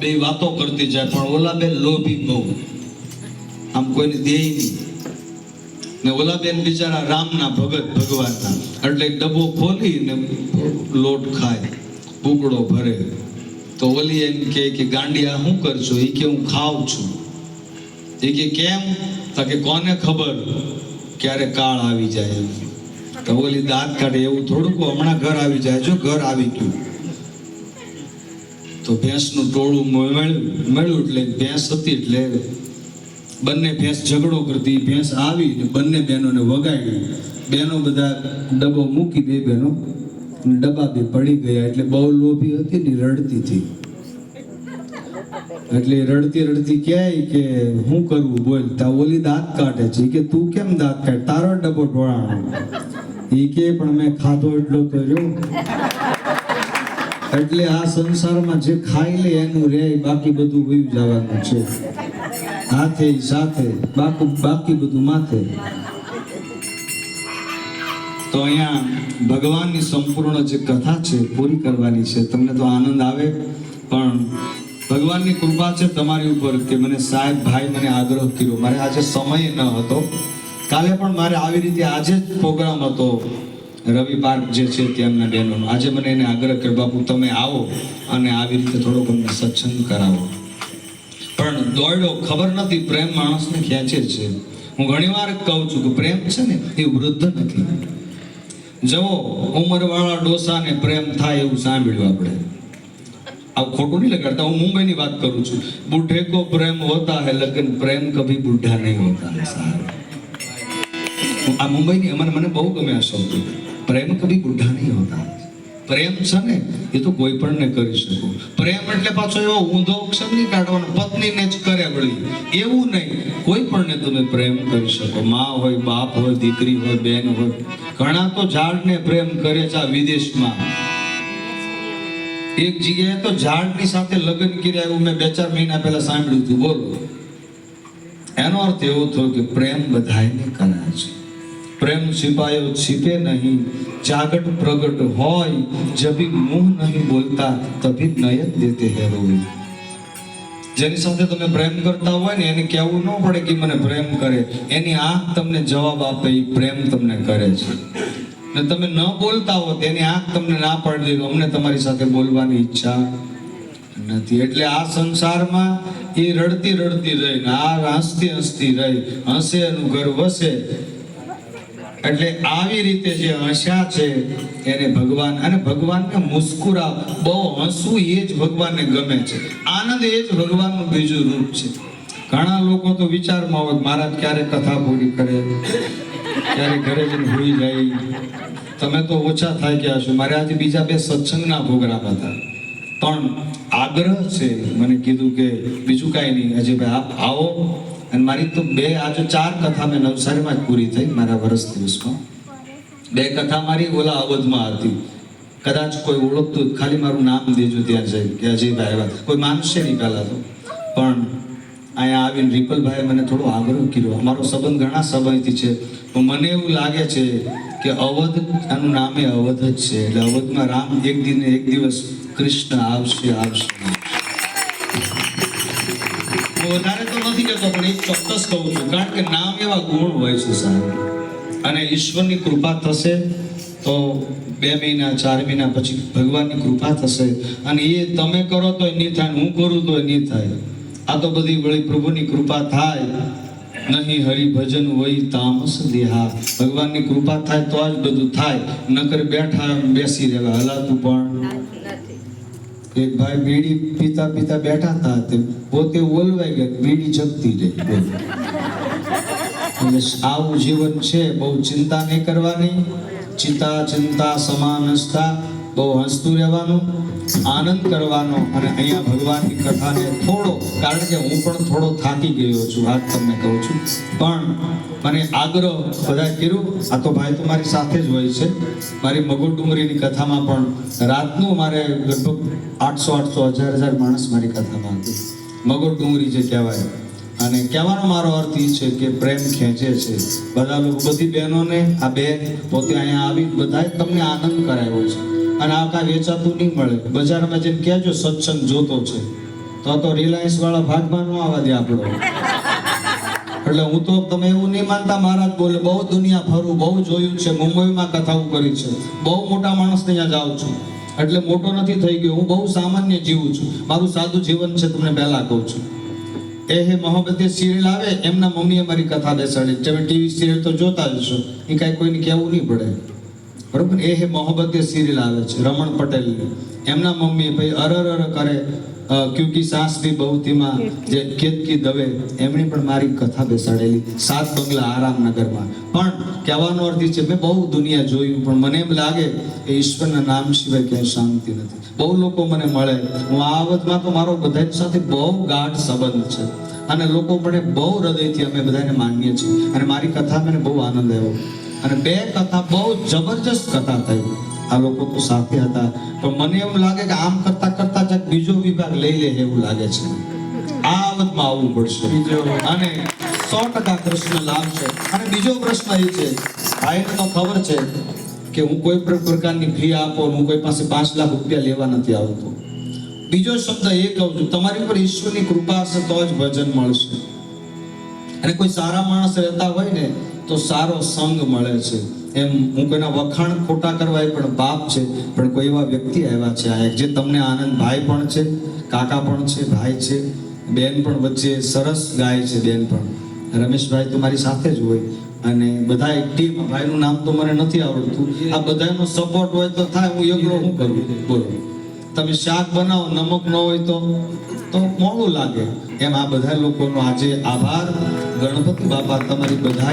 બે વાતો કરતી જાય, પણ ઓલા બેન લોભી બહુ. આમ કોઈને દે નહીં. ને ઓલા બેન બિચારા રામના ભગત ભગવાનના એટલે ડબ્બો ખોલી ને લોટ ખાય બુકડો ભરે. તો ઓલી એમ કે કે, ગાંડિયા શું કરશો એ કે, હું ખાઉં છું. એ કે, કેમ? તો કે, કોને ખબર? ક્યારે કાળ આવી જાય એમ. તો ઓલી દાંત કાઢે, એવું થોડુંક હમણાં ઘર આવી જાય. જો ઘર આવી ગયું. તો ભેંસનું ટોળું મળ્યું એટલે ભેંસ હતી એટલે બંને ભેંસ ઝઘડો કરતી ભેંસ આવી બંને બહેનોને વગાડી બહેનો બધા ડબ્બો મૂકી દે બહેનો. ડબ્બા બે પડી ગયા એટલે બહુ લોભી હતી ને રડતી હતી. એટલે રડતી રડતી કહે કે હું કરવું બોલ તા ઓલી દાંત કાઢે છે. કે તું કેમ દાંત કાઢ? તારો ડબ્બો ઢોળાણો. એ કે પણ મેં ખાધો એટલો તો રહ્યો. એટલે આ સંસારમાં જે ખાઈ લે એનું રે બાકી બધું વયું જવાનું છે. હાથે, સાથે, બાકી બાકી બધું માથે. તો અહીંયા ભગવાનની સંપૂર્ણ જે કથા છે પૂરી કરવાની છે. તમને તો આનંદ આવે, પણ ભગવાનની કૃપા છે તમારી ઉપર કે મને સાહેબ ભાઈ મને આગ્રહ કર્યો. મારે આજે સમય ન હતો. કાલે પણ મારે આવી રીતે આજે જ પ્રોગ્રામ હતો. રવિ પાર્ક જે છે ત્યાંના બહેનોનો. આજે મને એને આગ્રહ કર્યો, બાપુ, તમે આવો અને આવી રીતે થોડોક અમને સત્સંગ કરાવો. પણ દોડ્યો ખબર નથી, પ્રેમ માણસને ખેંચે છે. હું ઘણીવાર કહું છું કે પ્રેમ છે ને એ વૃદ્ધ નથી. જવો ઉંમરવાળા ડોસાને પ્રેમ થાય એવું સાંભળ્યું આપણે. આવું ખોટું નહીં લગાડતા. હું મુંબઈની વાત કરું છું. બુઢે કો પ્રેમ હોતા હે, લગન પ્રેમ કભી બુઢા નહીં હોતા આ મુંબઈની મને મને બહુ ગમે આ શબ્દ પ્રેમ કભી બુઢા નહીં હોતા પ્રેમ છે ને, એ તો કોઈ પણ ને કરી શકો. પ્રેમ એટલે પાછો એવો ઊંધો અક્ષર નહીં કાઢવાનો, પત્નીને જ કરે વળી. એવું નહીં, કોઈ પણ ને તમે પ્રેમ કરી શકો. માં હોય, બાપ હોય, દીકરી હોય, બેન હોય. ઘણા તો ઝાડને પ્રેમ કરે છે આ વિદેશમાં. એક જગ્યાએ તો ઝાડની સાથે લગ્ન કર્યા એવું મેં બે ચાર મહિના પહેલા સાંભળ્યું હતું. બોલો. એનો અર્થ એવો થયો કે પ્રેમ બધાયને કરાય છે. પ્રેમ સિપાયો છીપે નહીં, જાગટ પ્રગટ હોય, જબી મુંહ નહીં બોલતા, તભી નયન દેતે હે રોવી. જેની સાથે તમે પ્રેમ કરતા હોય ને, એને કહેવું ન પડે કે મને પ્રેમ કરે. એની આંખ તમને જવાબ આપે એ પ્રેમ તમને કરે છે. ને તમે ન બોલતા હો તેની આંખ તમને ના પાડી અમને તમારી સાથે બોલવાની ઈચ્છા નથી. એટલે આ સંસારમાં એ રડતી રડતી રહી ને આ હસતી હસતી રહી, હસે એનું ઘર વસે એટલે આવી રીતે જે હસ્યા છે, એને ભગવાન અને ભગવાનને મુસ્કુરા બહુ હસવું એ જ ભગવાનને ગમે છે. આનંદ એ જ ભગવાનનું બીજું રૂપ છે. ઘણા લોકો તો વિચારમાં હોય મહારાજ ક્યારે કથા પૂરી કરે? ક્યારે ઘરે જઈને ભૂલી જાય? તમે તો ઓછા થાય ગયા છો. મારે આજે બીજા બે સત્સંગના પ્રોગ્રામ હતા. પણ આગ્રહ છે, મને કીધું કે બીજું કાંઈ નહીં. અજયભાઈ, આપ આવો. અને મારી તો બે આજે ચાર કથા મેં નવસારીમાં જ પૂરી થઈ મારા વર્ષ દિવસમાં. બે કથા મારી ઓલા અવધમાં હતી. કદાચ કોઈ ઓળખતું ખાલી મારું નામ દેજો ત્યાં જઈ કે અજયભાઈ આવ્યા કોઈ માનશે નહીં પહેલાં તો. પણ અહીંયા આવીને રિપલભાઈએ મને થોડો આગ્રહ કર્યો. અમારો સંબંધ ઘણા સમયથી છે. પણ મને એવું લાગે છે કે અવધ એનું નામે અવધ જ છે. એટલે અવધમાં રામ એક દિને એક દિવસ કૃષ્ણ આવશે આવશે. વધારે તો નથી કહેતો, પણ એ ચોક્કસ કહું છું. કારણ કે નામ એવા ગુણ હોય છે સાહેબ. અને ઈશ્વરની કૃપા થશે તો બે મહિના, ચાર મહિના પછી ભગવાનની કૃપા થશે. અને એ તમે કરો તો નહીં થાય હું કરું તો નહીં થાય. આ તો બધી વળી પ્રભુની કૃપા થાય. નહીં હરિભજન હોય તામસ દેહા. ભગવાનની કૃપા થાય તો જ બધું થાય. નકર બેઠા બેસી રહેવા. હલાતું પણ એક ભાઈ બીડી પીતા પીતા બેઠા હતા તે પોતે ઓલવાઈ ગયા, બીડી જગતી જાય આવું જીવન છે, બહુ ચિંતા નહીં કરવાની. ચિંતા ચિંતા સમાનસ્તા બહુ હસતું રહેવાનું. આનંદ કરવાનો અને અહીંયા ભગવાનની કથાને થોડો, કારણ કે હું પણ થોડો થાકી ગયો છું, વાત તમને કહું છું. પણ મને આગ્રહ બધા કર્યું, આ તો ભાઈ તો મારી સાથે જ હોય છે. મારી મગો ડુંગરીની કથામાં પણ રાતનું મારે લગભગ આઠસો આઠસો, હજાર હજાર માણસ મારી કથામાં હતી. મગો ડુંગરી જે કહેવાય. અને કહેવાનો મારો અર્થ એ છે કે પ્રેમ ખેંચે છે. બધા લોકો બધી બહેનોને, આ બેન પોતે અહીંયા આવી બધાએ તમને આનંદ કરાવ્યો છે. અને આ કાંઈ વેચાતું નહીં મળે. બજારમાં જેમ કહેજો, સત્સંગ જોતો છે. તો તો રિલાયન્સ વાળા ભાગમાં ન આવવા દે આપણો. એટલે હું તો તમે એવું નહીં માનતા, મહારાજ બોલે, બહુ દુનિયા ફરું બહુ જોયું છે, મુંબઈમાં કથાઓ કરી છે. બહુ મોટા માણસ ત્યાં જાઉં છું. એટલે મોટો નથી થઈ ગયો, હું બહુ સામાન્ય જીવું છું. મારું સાદું જીવન છે, તમને પહેલા કહું છું. એ હે મોહબ્બતે સિરિયલ આવે, એમના મમ્મીએ મારી કથા બેસાડી. તમે ટીવી સિરિયલ તો જોતા જ છો. એ કાંઈ કોઈને કહેવું નહીં પડે. બરોબર? એ હે મોહબ્બતે સિરિયલ આવે છે રમણ પટેલ એમના મમ્મી ભાઈ અરર અર કરે ક્યુકી સાસ ભી બહુતીમાં જે કેતકી દવે. એમણે પણ મારી કથા બેસાડેલી સાત બંગલા આરામનગરમાં. પણ કહેવાનો અર્થ છે મેં બહુ દુનિયા જોયું પણ મને એમ લાગે કે ઈશ્વરના નામ સિવાય ક્યાંય શાંતિ નથી. બહુ લોકો મને મળે. હું આ આવતમાં તો મારો બધા સાથે બહુ ગાઢ સંબંધ છે. અને લોકો મને બહુ હૃદયથી અમે બધાને માનીએ છીએ. અને મારી કથા મને બહુ આનંદ આવ્યો. અને બે કથા બહુ જબરજસ્ત કથા થઈ. આ લોકો તો સાથે હતા. પણ મને એમ લાગે કે આમ કરતા કરતા ક્યાંક બીજો વિભાગ લઈ લે એવું લાગે છે. આ આવતમાં આવવું પડશે. અને સો ટકા કૃષ્ણ લાભ છે. અને બીજો પ્રશ્ન એ છે ભાઈને તો ખબર છે કે હું કોઈ પણ પ્રકારની ફી આપો હું કોઈ પાસે પાંચ લાખ રૂપિયા લેવા નથી આવતો. બીજો શબ્દ એ કહું છું તમારી ઉપર ઈશ્વરની કૃપા હશે તો જ ભજન મળશે. અને કોઈ સારા માણસ રહેતા હોય ને તો સારો સંગ મળે છે. એમ હું કોઈના વખાણ ખોટા કરવા એ પણ પાપ છે. પણ કોઈ એવા વ્યક્તિ આવ્યા છે આ જે તમને આનંદ ભાઈ પણ છે, કાકા પણ છે, ભાઈ છે, બેન પણ વચ્ચે સરસ ગાય છે બેન પણ. રમેશભાઈ તો મારી સાથે જ હોય અને બધા એક ટીમ ભાઈનું નામ તો મને નથી આવડતું. આ બધાનો સપોર્ટ હોય તો થાય, હું એકલો શું કરું? બોલો. તમે શાક બનાવો, નમક ન હોય તો તો મોડું લાગે. એમ આ બધા લોકોનો આજે આભાર. ગણપતિ બાપા તમારી બધા